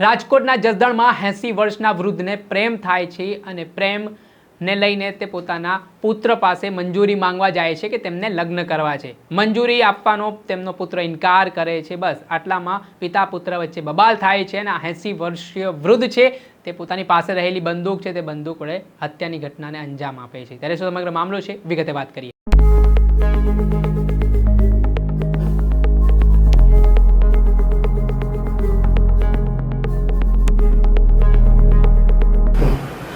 રાજકોટના જસદણમાં એંસી વર્ષના વૃદ્ધને પ્રેમ થાય છે અને પ્રેમને લઈને તે પોતાના પુત્ર પાસે મંજૂરી માંગવા જાય છે કે તેમને લગ્ન કરવા છે. મંજૂરી આપવાનો તેમનો પુત્ર ઇનકાર કરે છે. બસ, આટલામાં પિતા પુત્ર વચ્ચે બબાલ થાય છે અને એંસી વર્ષીય વૃદ્ધ છે તે પોતાની પાસે રહેલી બંદૂક છે તે બંદૂક વડે હત્યાની ઘટનાને અંજામ આપે છે. ત્યારે શું સમગ્ર મામલો છે? વિગતે વાત કરીએ.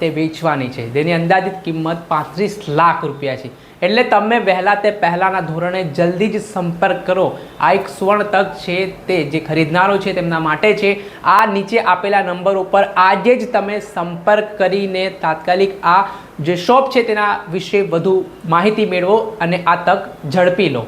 તે વેચવાની છે. તેની અંદાજિત કિંમત પાંત્રીસ લાખ રૂપિયા છે. એટલે તમે વહેલા તે પહેલાંના ધોરણે જલ્દી જ સંપર્ક કરો. આ એક સુવર્ણ તક છે તે જે ખરીદનારો છે તેમના માટે છે. આ નીચે આપેલા નંબર ઉપર આજે જ તમે સંપર્ક કરીને તાત્કાલિક આ જે શોપ છે તેના વિશે વધુ માહિતી મેળવો અને આ તક ઝડપી લો.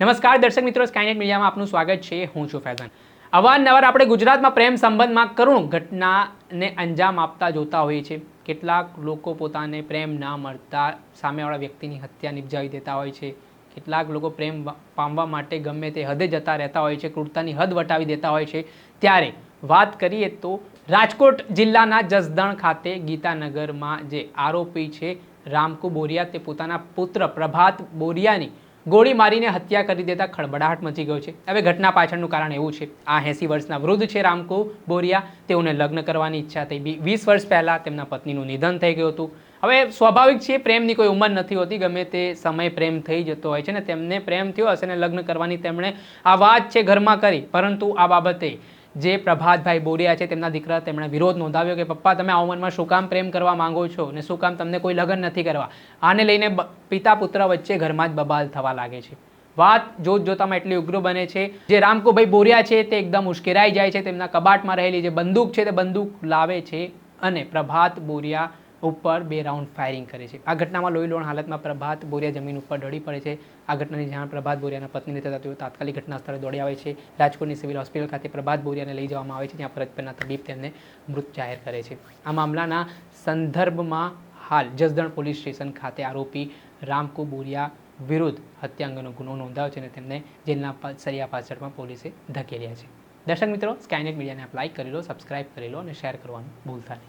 નમસ્કાર દર્શક મિત્રો સ્કાયનેટ મીડિયામાં આપનું સ્વાગત છે. હું છું ફૈઝાન. અવારનવાર આપણે ગુજરાતમાં પ્રેમ સંબંધમાં કરુણ ઘટનાને અંજામ આપતા જોતા હોઈએ છીએ. કેટલાક લોકો પોતાને પ્રેમ ના મળતા સામેવાળા વ્યક્તિની હત્યા નિપજાવી દેતા હોય છે. કેટલાક લોકો પ્રેમ પામવા માટે ગમે તે હદે જતા રહેતા હોય છે, ક્રૂરતાની હદ વટાવી દેતા હોય છે. ત્યારે વાત કરીએ તો રાજકોટ જિલ્લાના જસદણ ખાતે ગીતાનગરમાં જે આરોપી છે, રામકુ બોરિયા, તે પોતાના પુત્ર પ્રભાત બોરિયાની ગોળી મારીને હત્યા કરી દેતા ખળબડાહટ મચી ગયો છે. હવે ઘટના પાછળનું કારણ એવું છે. આ એંસી વર્ષના વૃદ્ધ છે રામકુ બોરિયા. તેઓને લગ્ન કરવાની ઈચ્છા થઈ. બી- વીસ વર્ષ પહેલાં તેમના પત્નીનું નિધન થઈ ગયું હતું. હવે સ્વાભાવિક છે, પ્રેમની કોઈ ઉંમર નથી હોતી. ગમે તે સમય પ્રેમ થઈ જતો હોય છે ને, તેમને પ્રેમ થયો હશે ને, લગ્ન કરવાની તેમણે આ વાત છે ઘરમાં કરી. પરંતુ આ બાબતે જે પ્રભાતભાઈ બોરિયા છે તેમના દીકરા તેમણે વિરોધ નોંધાવ્યો કે, પપ્પા, તમે આ ઉંમરમાં શું કામ પ્રેમ કરવા માંગો છો ને શું કામ તમને કોઈ લગ્ન નથી કરવા? આને લઈને પિતા પુત્ર વચ્ચે ઘરમાં જ બબાલ થવા લાગે છે. વાત જોત જોતામાં એટલી ઉગ્ર બને છે, જે રામકુભાઈ બોરિયા છે તે એકદમ ઉશ્કેરાઈ જાય છે, તેમના કબાટમાં રહેલી જે બંદૂક છે તે બંદૂક લાવે છે અને પ્રભાત બોરિયા ઉપર બે રાઉન્ડ ફાયરિંગ કરે છે. આ ઘટનામાં લોહી લોણ હાલતમાં પ્રભાત બોરિયા જમીન ઉપર ઢળી પડે છે. આ ઘટનાની જાણ પ્રભાત બોરિયાના પત્નીને થતા તેઓ તાત્કાલિક ઘટના સ્થળે દોડી આવે છે. રાજકોટની સિવિલ હોસ્પિટલ ખાતે પ્રભાત બોરિયાને લઈ જવામાં આવે છે ત્યાં ફરજ પરના તબીબ તેમને મૃત જાહેર કરે છે. આ મામલાના સંદર્ભમાં હાલ જસદણ પોલીસ સ્ટેશન ખાતે આરોપી રામકુ બોરિયા વિરુદ્ધ હત્યા અંગેનો ગુનો નોંધાયો છે અને તેમને જેલના સરિયા પાછળમાં પોલીસે ધકેલ્યા છે. દર્શક મિત્રો સ્કાયનેટ મીડિયાને આપ લાઇક કરી લો સબસ્ક્રાઇબ કરી લો અને શેર કરવાનું ભૂલતા નહીં.